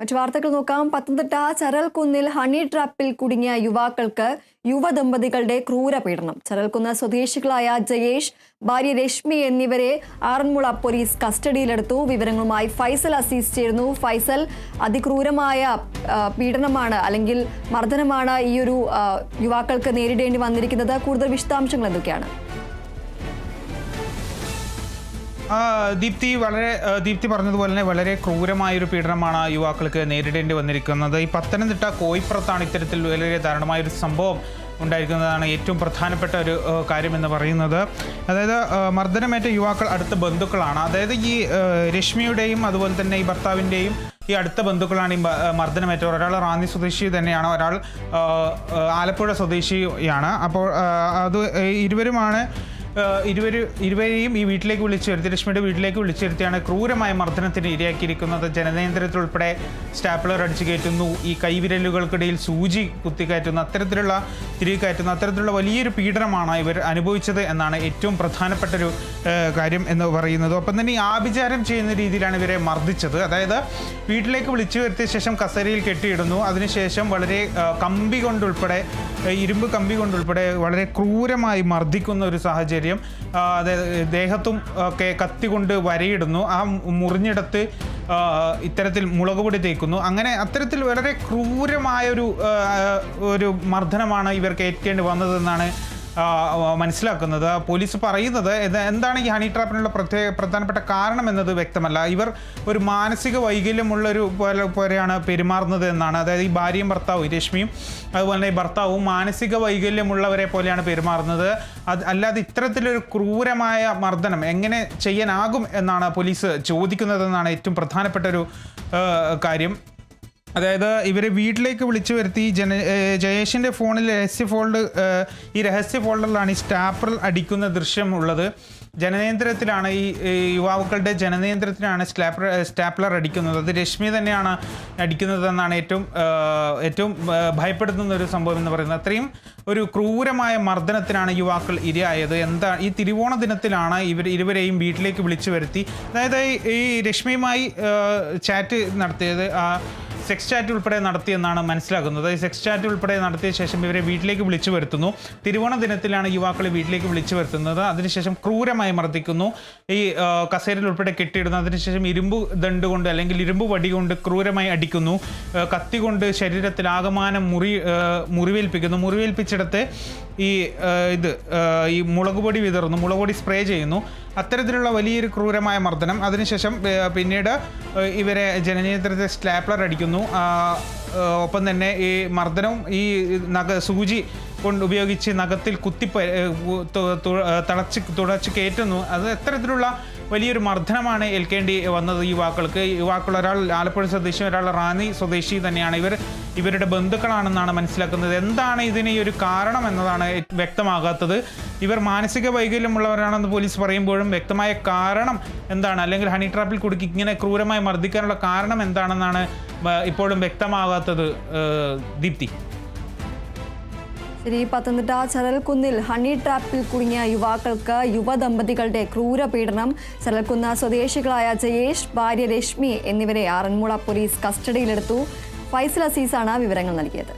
മറ്റു വാർത്തകൾ നോക്കാം. പത്തനംതിട്ട ചരൽകുന്നിൽ ഹണി ട്രാപ്പിൽ കുടുങ്ങിയ യുവാക്കൾക്ക് യുവദമ്പതികളുടെ ക്രൂരപീഡനം. ചരൽക്കുന്ന് സ്വദേശികളായ ജയേഷ് ഭാര്യ രശ്മി എന്നിവരെ ആറന്മുള പോലീസ് കസ്റ്റഡിയിലെടുത്തു. വിവരങ്ങളുമായി ഫൈസൽ അസീസ് ചേരുന്നു. ഫൈസൽ അതിക്രൂരമായ പീഡനമാണ് അല്ലെങ്കിൽ മർദ്ദനമാണ് ഈ ഒരു യുവാക്കൾക്ക് നേരിടേണ്ടി വന്നിരിക്കുന്നത്. കൂടുതൽ വിശദാംശങ്ങൾ എന്തൊക്കെയാണ്? ദീപ്തി വളരെ ദീപ്തി പറഞ്ഞതുപോലെ തന്നെ വളരെ ക്രൂരമായൊരു പീഡനമാണ് യുവാക്കൾക്ക് നേരിടേണ്ടി വന്നിരിക്കുന്നത്. ഈ പത്തനംതിട്ട കോയിപ്പുറത്താണ് ഇത്തരത്തിൽ വളരെ ദാരുണമായൊരു സംഭവം ഉണ്ടായിരിക്കുന്നതാണ് ഏറ്റവും പ്രധാനപ്പെട്ട ഒരു കാര്യമെന്ന് പറയുന്നത്. അതായത് മർദ്ദനമേറ്റ യുവാക്കൾ അടുത്ത ബന്ധുക്കളാണ്. അതായത് ഈ രശ്മിയുടെയും അതുപോലെ തന്നെ ഈ ഭർത്താവിന്റെയും ഈ അടുത്ത ബന്ധുക്കളാണ് ഈ മർദ്ദനമേറ്റവർ. ഒരാൾ റാന്നി സ്വദേശി തന്നെയാണ് ഒരാൾ ആലപ്പുഴ സ്വദേശിയാണ്. അപ്പോൾ അത് ഇരുവരുമാണ് ഇരുവര് ഇരുവരെയും ഈ വീട്ടിലേക്ക് വിളിച്ചു വരുത്തി രശ്മിയുടെ വീട്ടിലേക്ക് വിളിച്ചു വരുത്തിയാണ് ക്രൂരമായ മർദ്ദനത്തിന് ഇരയാക്കിയിരിക്കുന്നത്. ജനനേന്ദ്രത്തിൽ ഉൾപ്പെടെ സ്റ്റാപ്ലർ അടിച്ചു കയറ്റുന്നു. ഈ കൈവിരലുകൾക്കിടയിൽ സൂചി കുത്തിക്കയറ്റുന്നു. അത്തരത്തിലുള്ള തിരികെ കയറ്റുന്നു. അത്തരത്തിലുള്ള വലിയൊരു പീഡനമാണ് ഇവർ അനുഭവിച്ചത് എന്നാണ് ഏറ്റവും പ്രധാനപ്പെട്ട ഒരു കാര്യം എന്ന് പറയുന്നത്. ഒപ്പം തന്നെ ഈ ആഭിചാരം ചെയ്യുന്ന രീതിയിലാണ് ഇവരെ മർദ്ദിച്ചത്. അതായത് വീട്ടിലേക്ക് വിളിച്ചു വരുത്തിയ ശേഷം കസേരയിൽ കെട്ടിയിടുന്നു. അതിനുശേഷം വളരെ കമ്പി കൊണ്ടുൾപ്പെടെ ഇരുമ്പ് കമ്പി കൊണ്ടുൾപ്പെടെ വളരെ ക്രൂരമായി മർദ്ദിക്കുന്ന ഒരു സാഹചര്യം അതായത് ദേഹത്തും ഒക്കെ കത്തി കൊണ്ട് വരയിടുന്നു. ആ മുറിഞ്ഞിടത്ത് ഇത്തരത്തിൽ മുളക് പൊടി തേക്കുന്നു. അങ്ങനെ അത്തരത്തിൽ വളരെ ക്രൂരമായൊരു ഒരു മർദ്ദനമാണ് ഇവർക്ക് ഏറ്റേണ്ടി വന്നതെന്നാണ് മനസ്സിലാക്കുന്നത് പോലീസ് പറയുന്നത് എന്താണ് ഈ ഹണി ട്രാപ്പിനുള്ള പ്രത്യേക പ്രധാനപ്പെട്ട കാരണം എന്നത് വ്യക്തമല്ല. ഇവർ ഒരു മാനസിക വൈകല്യമുള്ള ഒരു പോലെ പോലെയാണ് പെരുമാറുന്നത് എന്നാണ്. അതായത് ഈ ഭാര്യയും ഭർത്താവും രശ്മിയും അതുപോലെ തന്നെ ഈ ഭർത്താവും മാനസിക വൈകല്യമുള്ളവരെ പോലെയാണ് പെരുമാറുന്നത്. അത് അല്ലാതെ ഇത്തരത്തിലൊരു ക്രൂരമായ മർദ്ദനം എങ്ങനെ ചെയ്യാനാകും എന്നാണ് പോലീസ് ചോദിക്കുന്നതെന്നാണ് ഏറ്റവും പ്രധാനപ്പെട്ട ഒരു കാര്യം. അതായത് ഇവരെ വീട്ടിലേക്ക് വിളിച്ചു വരുത്തി ജന ജയേഷിന്റെ ഫോണിൽ രഹസ്യ ഫോൾഡ് ഈ രഹസ്യ ഫോൾഡറിലാണ് ഈ സ്റ്റാപ്പർ അടിക്കുന്ന ദൃശ്യം ഉള്ളത്. ജനനേന്ദ്രത്തിലാണ് ഈ യുവാക്കളുടെ ജനനേന്ദ്രത്തിലാണ് സ്റ്റാപ്ലർ സ്റ്റാപ്ലർ അടിക്കുന്നത്. അത് രശ്മി തന്നെയാണ് അടിക്കുന്നതെന്നാണ് ഏറ്റവും ഏറ്റവും ഭയപ്പെടുത്തുന്ന ഒരു സംഭവം എന്ന് പറയുന്നത്. അത്രയും ഒരു ക്രൂരമായ മർദ്ദനത്തിനാണ് യുവാക്കൾ ഇരയായത്. എന്താ ഈ തിരുവോണ ദിനത്തിലാണ് ഇവർ ഇരുവരെയും വീട്ടിലേക്ക് വിളിച്ചു വരുത്തി. അതായത് ഈ- രശ്മിയുമായി ചാറ്റ് നടത്തിയത്. സെക്സ് ചാറ്റ് ഉൾപ്പെടെ നടത്തിയെന്നാണ് മനസ്സിലാക്കുന്നത് ഈ സെക്സ് ചാറ്റ് ഉൾപ്പെടെ നടത്തിയ ശേഷം ഇവരെ വീട്ടിലേക്ക് വിളിച്ചു വരുത്തുന്നു. തിരുവോണ ദിനത്തിലാണ് യുവാക്കളെ വീട്ടിലേക്ക് വിളിച്ചു വരുത്തുന്നത്. അതിനുശേഷം ക്രൂരമായി മർദ്ദിക്കുന്നു. ഈ കസേരയിൽ ഉൾപ്പെടെ കെട്ടിയിടുന്നു അതിനുശേഷം ഇരുമ്പ് ദണ്ട് കൊണ്ട് അല്ലെങ്കിൽ ഇരുമ്പ് വടി കൊണ്ട് ക്രൂരമായി അടിക്കുന്നു. കത്തി കൊണ്ട് ശരീരത്തിൽ ആകമാനം മുറി മുറിവേൽപ്പിക്കുന്നു. മുറിവേൽപ്പിച്ചിടത്ത് ഈ ഇത് ഈ മുളക് പൊടി വിതറുന്നു. മുളക് പൊടി സ്പ്രേ ചെയ്യുന്നു. അത്തരത്തിലുള്ള വലിയൊരു ക്രൂരമായ മർദ്ദനം. അതിനുശേഷം പിന്നീട് ഇവരെ ജനനേന്ദ്രത്തെ സ്ലാപ്ലർ അടിക്കുന്നു. ഏ, ഒപ്പം തന്നെ ഈ മർദ്ദനവും ഈ നഗ സൂചി കൊണ്ട് ഉപയോഗിച്ച് നഖത്തിൽ കുത്തി തളച്ച് തുടച്ച് കയറ്റുന്നു. അത് എത്തരത്തിലുള്ള വലിയൊരു മർദ്ദനമാണ് ഏൽക്കേണ്ടി വന്നത് യുവാക്കൾക്ക്. യുവാക്കൾ ഒരാൾ ആലപ്പുഴ സ്വദേശി ഒരാൾ റാന്നി സ്വദേശി തന്നെയാണ്. ഇവർ ഇവരുടെ ബന്ധുക്കളാണെന്നാണ് മനസ്സിലാക്കുന്നത്. എന്താണ് ഇതിന് ഈ ഒരു കാരണം എന്നതാണ് വ്യക്തമാകാത്തത്. ഇവർ മാനസിക വൈകല്യമുള്ളവരാണെന്ന് പോലീസ് പറയുമ്പോഴും വ്യക്തമായ കാരണം എന്താണ്? അല്ലെങ്കിൽ ഹണി ട്രാപ്പിൽ കുടുക്കി ഇങ്ങനെ ക്രൂരമായി മർദ്ദിക്കാനുള്ള കാരണം എന്താണെന്നാണ് ഇപ്പോഴും വ്യക്തമാകാത്തത് ദീപ്തി. ശരി പത്തനംതിട്ട ചരൽക്കുന്നിൽ ഹണി ട്രാപ്പിൽ കുടുങ്ങിയ യുവാക്കൾക്ക് യുവദമ്പതികളുടെ ക്രൂരപീഡനം ചരൽക്കുന്ന സ്വദേശികളായ ജയേഷ് ഭാര്യ രശ്മി എന്നിവരെ ആറന്മുള പോലീസ് കസ്റ്റഡിയിലെടുത്തു. ഫൈസൽ അസീസാണ് വിവരങ്ങൾ നൽകിയത്.